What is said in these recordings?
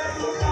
वंदे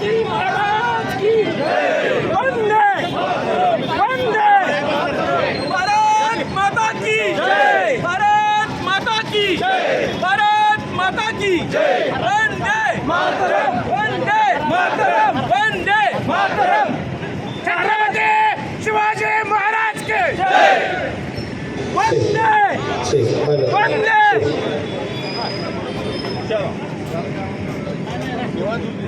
शिवाजी महाराज की वंदे।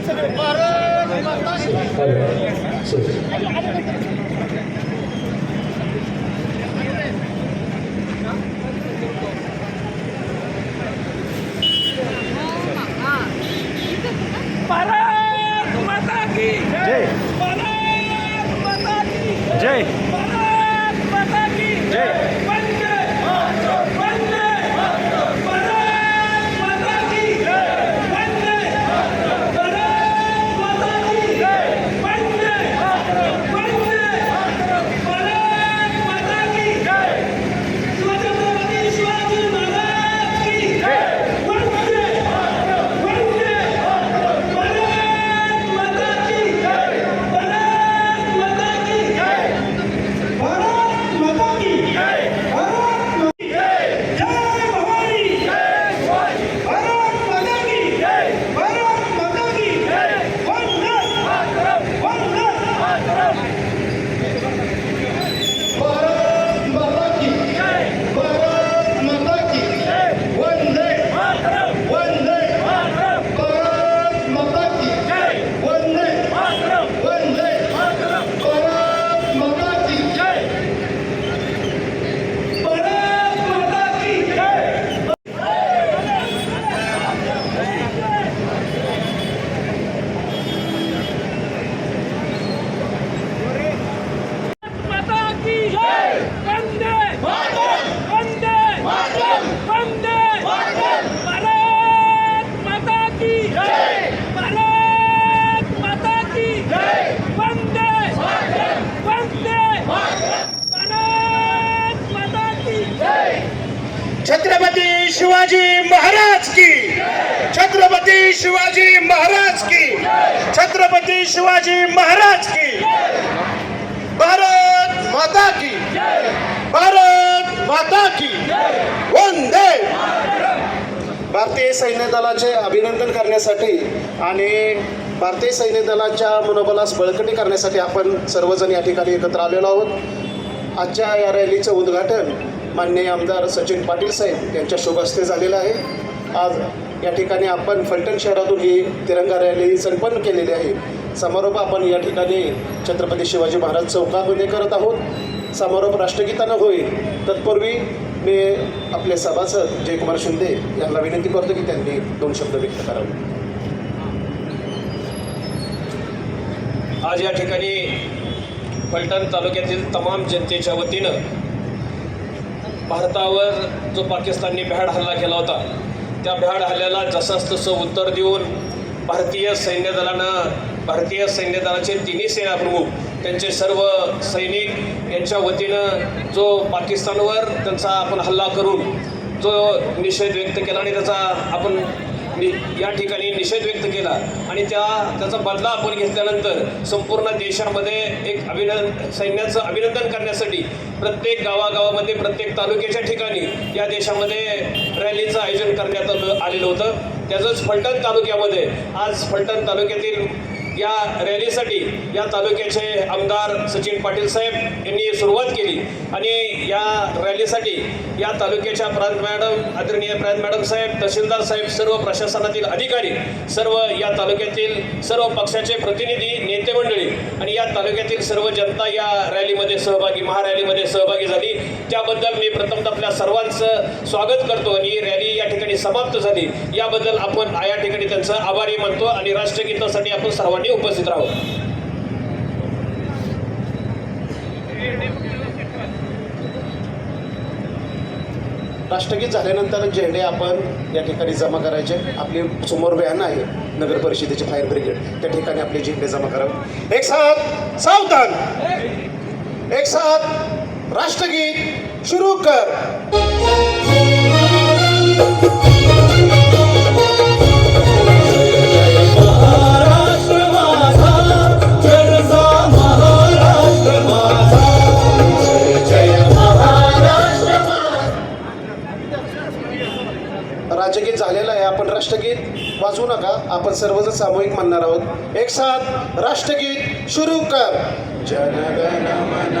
वंदे भारत माता की जय भारत माता की जय भारत माता की जय वंदे मातरम वंदे मातरम वंदे मातरम छत्रपती शिवाजी महाराज के जय वंदे वंदे भारत माता की जय भारत माता की जय भारत माता की जय वंदे वंदे भारत माता की वंदे भारत माता की वंदे वंदे छत्रपती शिवाजी महाराज की। छत्रपती शिवाजी महाराज की। छत्रपती शिवाजी महाराज की। भारत माता की। भारत माता की। वंदे। भारतीय सैन्य दलाचे अभिनंदन करण्यासाठी आणि भारतीय सैन्य दलाच्या मनोबलास बळकटी करण्यासाठी आपण सर्वजण या ठिकाणी एकत्र आलेलो आहोत. आजच्या या रॅलीचं उद्घाटन माननीय आमदार सचिन पाटील साहेब यांच्या शुभ झालेलं आहे. आज या ठिकाणी आपण फलटण शहरातून ही तिरंगा रॅली संपन्न केलेली आहे. समारोप आपण या ठिकाणी छत्रपती शिवाजी महाराज चौकामध्ये करत आहोत. समारोप राष्ट्रगीतानं होईल. तत्पूर्वी मी आपले सभासद जयकुमार शिंदे यांना विनंती करतो की त्यांनी दोन शब्द व्यक्त करावे. आज या ठिकाणी फलटण तालुक्यातील तमाम जनतेच्या वतीनं भारतावर जो पाकिस्तानने भ्याड हल्ला केला होता त्या भ्याड हल्ल्याला जसंच तसं उत्तर देऊन भारतीय सैन्य दलानं भारतीय सैन्य दलाचे तिन्ही सेनाप्रमुख त्यांचे सर्व सैनिक यांच्या वतीनं जो पाकिस्तानवर त्यांचा आपण हल्ला करून जो निषेध व्यक्त केला आणि त्याचा आपण नि या ठिकाणी निषेध व्यक्त केला आणि त्या त्याचा बदला आपण घेतल्यानंतर संपूर्ण देशामध्ये एक अभिनंद सैन्याचं अभिनंदन करण्यासाठी प्रत्येक गावागावामध्ये प्रत्येक तालुक्याच्या ठिकाणी या देशामध्ये रॅलीचं आयोजन करण्यात आलं आलेलं होतं. त्याचंच फलटण तालुक्यामध्ये आज फलटण तालुक्यातील या रॅलीसाठी या तालुक्याचे आमदार सचिन पाटील साहेब यांनी सुरुवात केली. आणि या रॅलीसाठी या तालुक्याच्या प्रांत मॅडम आदरणीय प्रांत मॅडम साहेब तहसीलदार साहेब सर्व प्रशासनातील अधिकारी सर्व या तालुक्यातील सर्व पक्षाचे प्रतिनिधी नेते मंडळी आणि या तालुक्यातील सर्व जनता या रॅलीमध्ये सहभागी महारॅलीमध्ये सहभागी झाली. त्याबद्दल मी प्रथमतः आपल्या सर्वांचं स्वागत करतो आणि ही रॅली या ठिकाणी समाप्त झाली. याबद्दल आपण या ठिकाणी त्यांचं आभारी मानतो आणि राष्ट्रगीतासाठी आपण सर्वांनी उपस्थित राहू. राष्ट्रगीत झाल्यानंतर झेंडे आपण या ठिकाणी जमा करायचे. आपली समोर व्हॅन आहे नगर परिषदेचे फायर ब्रिगेड. त्या ठिकाणी आपले झेंडे जमा करावे. एक साथ सावधान. एक साथ राष्ट्रगीत सुरू कर. राष्ट्रगीत वाजवू नका. आपण सर्वजण सामूहिक म्हणणार आहोत. एक साथ राष्ट्रगीत सुरू कर. जनगण मन